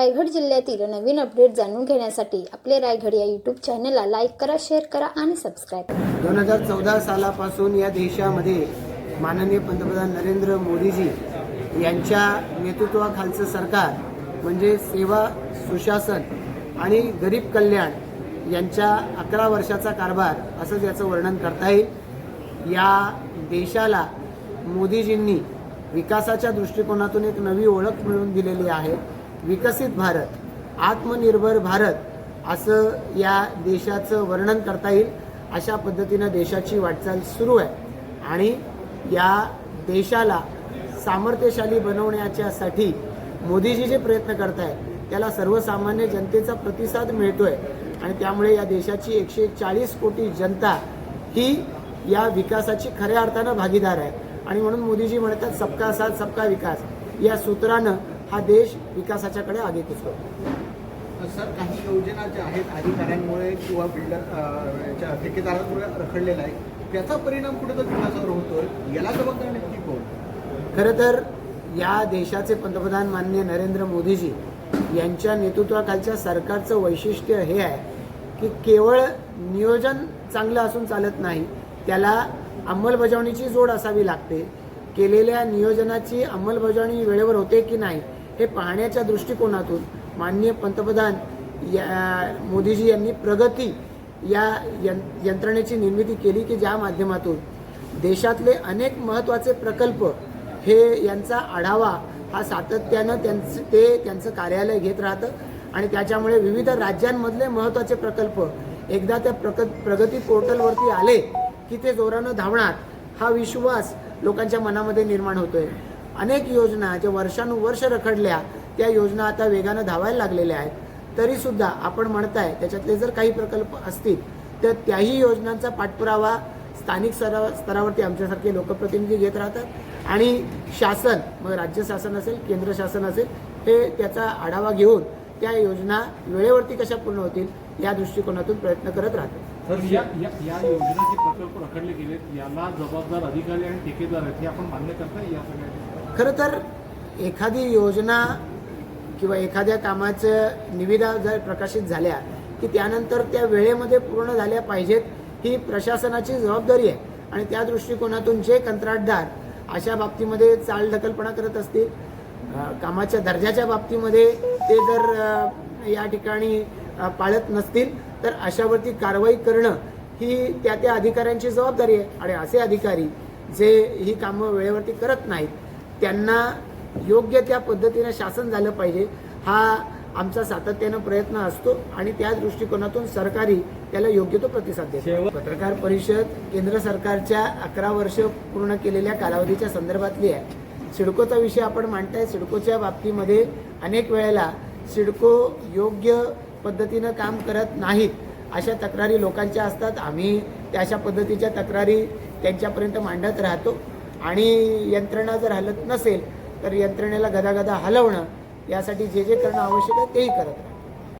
रायगड जिल्ह्यातील नवीन अपडेट जाणून घेण्यासाठी आपले रायगड या यूट्यूब चॅनलला लाईक करा शेअर करा आणि सबस्क्राईब करा. दोन हजार चौदा सालापासून या देशामध्ये माननीय पंतप्रधान नरेंद्र मोदीजी यांच्या नेतृत्वाखालचं सरकार म्हणजे सेवा सुशासन आणि गरीब कल्याण यांच्या अकरा वर्षाचा कारभार असंच याचं वर्णन करता येईल. या देशाला मोदीजींनी विकासाच्या दृष्टिकोनातून एक नवी ओळख मिळवून दिलेली आहे. विकसित भारत आत्मनिर्भर भारत असं या देशाचं वर्णन करता येईल. अशा पद्धतीनं देशाची वाटचाल सुरू आहे. आणि या देशाला सामर्थ्यशाली बनवण्याच्यासाठी मोदीजी जे प्रयत्न करत आहेत त्याला सर्वसामान्य जनतेचा प्रतिसाद मिळतोय. आणि त्यामुळे या देशाची एकशे चाळीस कोटी जनता ही या विकासाची खऱ्या अर्थानं भागीदार आहे. आणि म्हणून मोदीजी म्हणतात सबका साथ सबका विकास. या सूत्रानं हा देश विकासाच्याकडे आगे कुचतो सर काही योजना ज्या आहेत अधिकाऱ्यांमुळे किंवा बिल्डर ठेकेदारांमुळे रखडलेला आहे त्याचा परिणाम कुठेतरी विकासावर होतोय? याला जबाबदार नक्की कोण? खरं तर या देशाचे पंतप्रधान माननीय नरेंद्र मोदीजी यांच्या नेतृत्वाखालच्या सरकारचं वैशिष्ट्य हे आहे की केवळ नियोजन चांगलं असून चालत नाही त्याला अंमलबजावणीची जोड असावी लागते. केलेल्या नियोजनाची अंमलबजावणी वेळेवर होते की नाही हे पाहण्याच्या दृष्टिकोनातून माननीय पंतप्रधान या मोदीजी यांनी प्रगती या यंत्रणेची निर्मिती केली की ज्या माध्यमातून देशातले अनेक महत्त्वाचे प्रकल्प हे यांचा आढावा हा सातत्यानं त्यांचं ते त्यांचं कार्यालय घेत राहतं. आणि त्याच्यामुळे विविध राज्यांमधले महत्त्वाचे प्रकल्प एकदा त्या प्रक प्रगती पोर्टलवरती आले की ते जोरानं धावणार हा विश्वास लोकांच्या मनामध्ये निर्माण होतोय. अनेक योजना ज्या वर्षानुवर्ष रखडल्या त्या योजना आता वेगानं धावायला लागलेल्या आहेत. तरी सुद्धा आपण म्हणताय त्याच्यातले जर काही प्रकल्प असतील तर त्याही योजनांचा पाठपुरावा स्थानिक स्तरा स्तरावरती आमच्यासारखे लोकप्रतिनिधी घेत राहतात. आणि शासन मग राज्य शासन असेल केंद्र शासन असेल हे त्याचा आढावा घेऊन त्या योजना वेळेवरती कशा पूर्ण होतील या दृष्टिकोनातून प्रयत्न करत राहतात तर या या या योजनेचे प्रकल्प रखडले गेलेत याला जबाबदार अधिकारी आणि ठेकेदार आहेत हे आपण मान्य करताय या सगळ्या खरं तर एखादी योजना किंवा एखाद्या कामाचं निविदा जर प्रकाशित झाल्या की त्यानंतर त्या वेळेमध्ये पूर्ण झाल्या पाहिजेत ही प्रशासनाची जबाबदारी आहे. आणि त्या दृष्टिकोनातून जे कंत्राटदार अशा बाबतीमध्ये चालढकलपणा करत असतील कामाच्या दर्जाच्या बाबतीमध्ये ते जर या ठिकाणी पाळत नसतील तर अशावरती कारवाई करणं ही त्या त्या अधिकाऱ्यांची जबाबदारी आहे. आणि असे अधिकारी जे ही कामं वेळेवरती करत नाहीत त्यांना योग्य त्या पद्धतीने शासन झालं पाहिजे हा आमचा सातत्यानं प्रयत्न असतो आणि त्या दृष्टिकोनातून सरकारी त्याला योग्य तो प्रतिसाद देतो पत्रकार परिषद केंद्र सरकारच्या अकरा वर्ष पूर्ण केलेल्या कालावधीच्या संदर्भातली आहे. सिडकोचा विषय आपण मांडताय. सिडकोच्या बाबतीमध्ये अनेक वेळेला सिडको योग्य पद्धतीनं काम करत नाहीत अशा तक्रारी लोकांच्या असतात. आम्ही त्या अशा पद्धतीच्या तक्रारी त्यांच्यापर्यंत मांडत राहतो. आणि यंत्रणा जर हलत नसेल तर यंत्रणेला गदागदा हलवणं यासाठी जे जे करणं आवश्यक आहे तेही करत राहा.